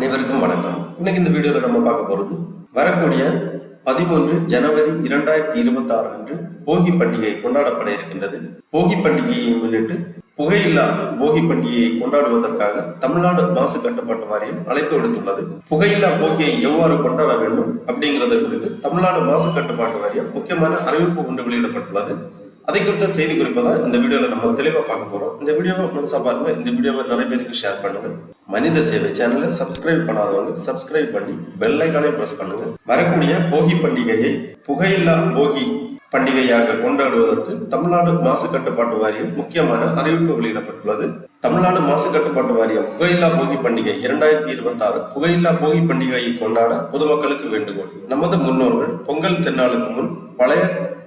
அனைவருக்கும் வணக்கம். இன்னைக்கு இந்த வீடியோவில் நம்ம பார்க்க போகிறது வரக்கூடிய பதிமூன்று ஜனவரி இரண்டாயிரத்தி இருபத்தி ஆறு அன்று போகி பண்டிகை கொண்டாடப்பட இருக்கின்றது. போகி பண்டிகையை முன்னிட்டு புகையில்லா போகி பண்டிகையை கொண்டாடுவதற்காக தமிழ்நாடு மாசு கட்டுப்பாட்டு வாரியம் அழைப்பு விடுத்துள்ளது. புகையில்லா போகியை எவ்வாறு கொண்டாட வேண்டும் அப்படிங்கிறத குறித்து தமிழ்நாடு மாசு கட்டுப்பாட்டு வாரியம் முக்கியமான அறிவிப்பு ஒன்று வெளியிடப்பட்டுள்ளது. அதை குறித்த செய்தி குறிப்பை தான் இந்த வீடியோவில் நம்ம தெளிவாக பார்க்க போகிறோம் இந்த வீடியோவை முழுசா பாருங்கள் இந்த வீடியோவை நிறைய பேருக்கு ஷேர் பண்ணுங்கள் மனித சேவை சேனலை சப்ஸ்கிரைப் பண்ணாதவங்க சப்ஸ்கிரைப் பண்ணி பெல் ஐக்கானை பண்ணுங்கள் வரக்கூடிய போகி பண்டிகையை புகையில்லா போகி பண்டிகையாக கொண்டாடுவதற்கு தமிழ்நாடு மாசு கட்டுப்பாட்டு வாரியம் முக்கியமான அறிவிப்பு வெளியிடப்பட்டுள்ளது. தமிழ்நாடு மாசு கட்டுப்பாட்டு வாரியம் புகையில்லா போகி பண்டிகை இரண்டாயிரத்தி இருபத்தி ஆறு புகையில்லா போகி பண்டிகையை கொண்டாட பொதுமக்களுக்கு வேண்டுகோள். நமது முன்னோர்கள் பொங்கல் திருநாளுக்கு முன் பழைய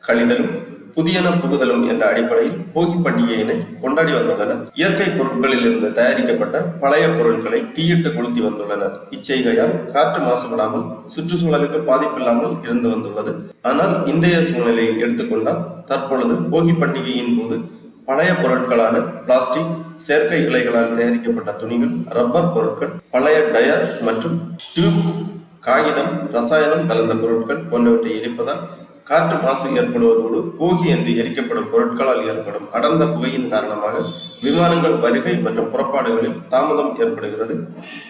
கழிதலும் புதியன புகுதலும் என்ற அடிப்படையில் போகி பண்டிகையினை கொண்டாடி வந்துள்ளனர். இயற்கை பொருட்களில் இருந்து தயாரிக்கப்பட்ட பழைய பொருட்களை தீயிட்டு கொளுத்தி வந்துள்ளனர். இச்செய்கையால் காற்று மாசுபடாமல் சுற்றுச்சூழலுக்கு பாதிப்பில்லாமல் இருந்து வந்துள்ளது. ஆனால் இன்றைய சூழ்நிலையை எடுத்துக்கொண்டால் தற்பொழுது போகி பண்டிகையின் போது பழைய பொருட்களான பிளாஸ்டிக் செயற்கை இலைகளால் தயாரிக்கப்பட்ட துணிகள் ரப்பர் பொருட்கள் பழைய டயர் மற்றும் டியூப் காகிதம் ரசாயனம் கலந்த பொருட்கள் போன்றவற்றை எரிப்பதால் காற்று மாசு ஏற்படுவதோடு போகி என்று எரிக்கப்படும் பொருட்களால் ஏற்படும் அடர்ந்த புகையின் காரணமாக விமானங்கள் வருகை மற்றும் புறப்பாடுகளில் தாமதம் ஏற்படுகிறது.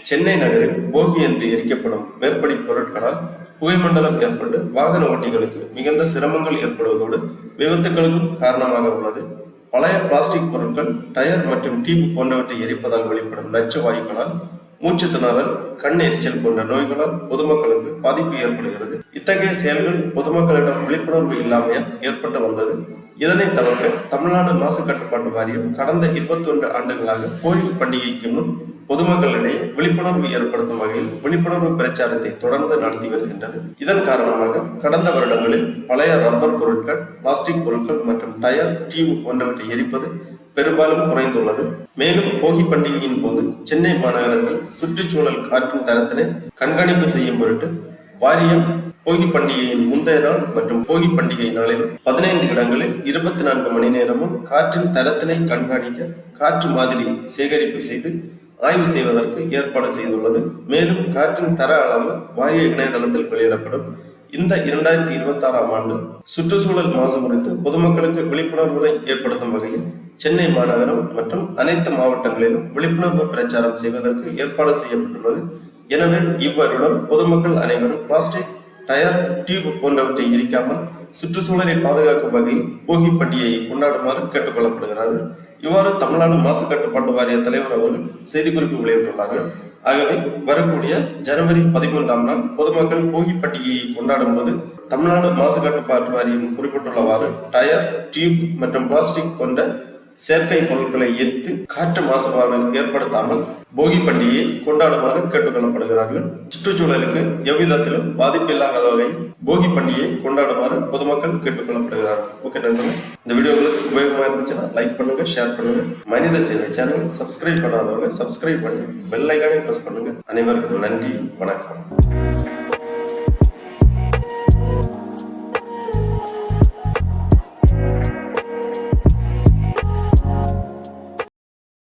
சென்னை நகரில் போகி என்று எரிக்கப்படும் மேற்படி பொருட்களால் புகைமண்டலம் ஏற்பட்டு வாகன ஓட்டிகளுக்கு மிகுந்த சிரமங்கள் ஏற்படுவதோடு விபத்துகளுக்கும் காரணமாக உள்ளது. பழைய பிளாஸ்டிக் பொருட்கள் டயர் மற்றும் டியூப் போன்றவற்றை எரிப்பதால் வெளிப்படும் நச்சு வாயுக்களால் மூச்சு திணறல் கண் எரிச்சல் போன்ற நோய்களால் பொதுமக்களுக்கு பாதிப்பு ஏற்படுகிறது. இத்தகைய செயல்கள் பொதுமக்களிடம் விழிப்புணர்வு இல்லாமையால் ஏற்பட்டு வந்தது? இதனை தவிர்க்க தமிழ்நாடு மாசு கட்டுப்பாட்டு வாரியம் கடந்த இருபத்தி ஒன்று ஆண்டுகளாக கோயில் பண்டிகைக்கு முன் பொதுமக்களிடையே விழிப்புணர்வு ஏற்படுத்தும் வகையில் விழிப்புணர்வு பிரச்சாரத்தை தொடர்ந்து நடத்தி வருகின்றது. இதன் காரணமாக கடந்த வருடங்களில் பழைய ரப்பர் பொருட்கள் பிளாஸ்டிக் பொருட்கள் மற்றும் டயர் டியூப் போன்றவற்றை எரிப்பது பெரும்பாலும் குறைந்துள்ளது. மேலும் போகி பண்டிகையின் போது சென்னை மாநகரத்தில் சுற்றுச்சூழல் காற்றின் தரத்தினை கண்காணிப்பு செய்யும் பொருட்டு வாரியம் போகி பண்டிகையின் முந்தைய நாள் மற்றும் போகி பண்டிகை நாளில் பதினைந்து இடங்களில் இருபத்தி நான்கு மணி நேரமும் காற்றின் தரத்தினை கண்காணிக்க காற்று மாதிரி சேகரிப்பு செய்து ஆய்வு செய்வதற்கு ஏற்பாடு செய்துள்ளது. மேலும் காற்றின் தர அளவு வாரிய இணையதளத்தில் வெளியிடப்படும். இந்த இரண்டாயிரத்தி இருபத்தி ஆறாம் ஆண்டு சுற்றுச்சூழல் மாசு குறித்து பொதுமக்களுக்கு விழிப்புணர்வுகளை ஏற்படுத்தும் வகையில் சென்னை மாநகரம் மற்றும் அனைத்து மாவட்டங்களிலும் விழிப்புணர்வு பிரச்சாரம் செய்வதற்கு ஏற்பாடு செய்யப்பட்டுள்ளது. எனவே இவ்வருடம் பொதுமக்கள் அனைவரும் பிளாஸ்டிக் டயர் டியூப் போன்றவற்றை எரிக்காமல் சுற்றுச்சூழலை பாதுகாக்கும் வகையில் போகி பண்டிகையை கொண்டாடுமாறு கேட்டுக்கொள்ளப்படுகிறார்கள். இவ்வாறு தமிழ்நாடு மாசு கட்டுப்பாட்டு வாரிய தலைவர் அவர்கள் செய்திக்குறிப்பு வெளியிட்டுள்ளார்கள். ஆகவே வரக்கூடிய ஜனவரி பதிமூன்றாம் நாள் பொதுமக்கள் போகி பண்டிகையை கொண்டாடும் போது தமிழ்நாடு மாசுக்கட்டுப்பாட்டு வாரியம் குறிப்பிட்டுள்ளவாறு டயர் டியூப் மற்றும் பிளாஸ்டிக் போன்ற செயற்கை பொருட்களை ஏற்று காற்று மாசுபாடு ஏற்படுத்தாமல் போகி பண்டிகையை கொண்டாடுமாறு கேட்டுக்கொள்ளப்படுகிறார்கள். சுற்றுச்சூழலுக்கு எவ்விதத்திலும் பாதிப்பு இல்லாத வகையில் போகி பண்டிகையை கொண்டாடுமாறு பொதுமக்கள் கேட்டுக்கொள்ளப்படுகிறார்கள் ஓகே நண்பர்கள் இந்த வீடியோ உங்களுக்கு உபயோகமாக இருந்துச்சுன்னா லைக் பண்ணுங்க ஷேர் பண்ணுங்க. மனித சேவை சேனல் சப்ஸ்கிரைப் பண்ணாதவங்க சப்ஸ்கிரைப் பண்ணி பெல் ஐக்கானை பண்ணுங்க. அனைவருக்கும் நன்றி வணக்கம்.